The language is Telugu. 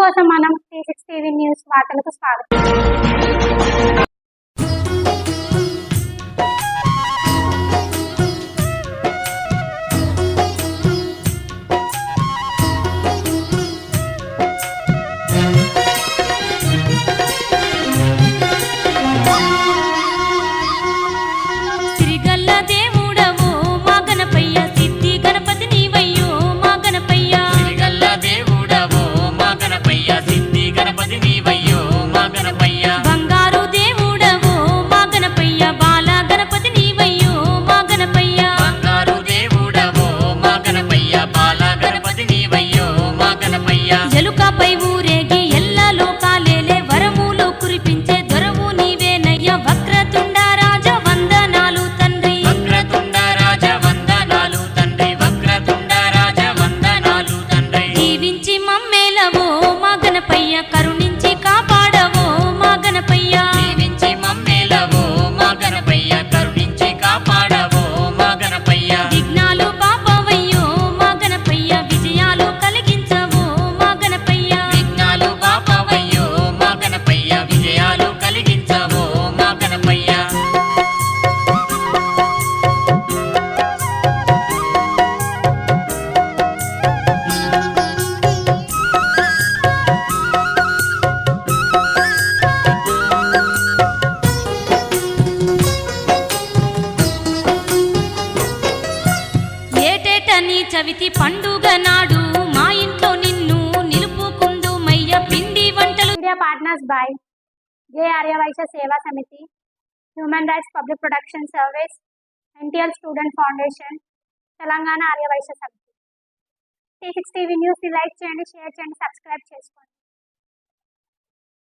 కోసం మనం త్రీ సిక్స్ టీవీ న్యూస్ వార్తలకు స్వాగతం. చవితి పండుగ నాడు మా ఇంట్లో నిన్ను నిలుపుకుందు మయ్య పిండి వంటలు. Partners by J Aryavysya Seva Samithi human rights public protection service NTL student foundation Telangana Aryavysya Samithi. T six TV న్యూస్ని లైక్ చేయండి షేర్ చేయండి సబ్స్క్రైబ్ చేసుకోండి.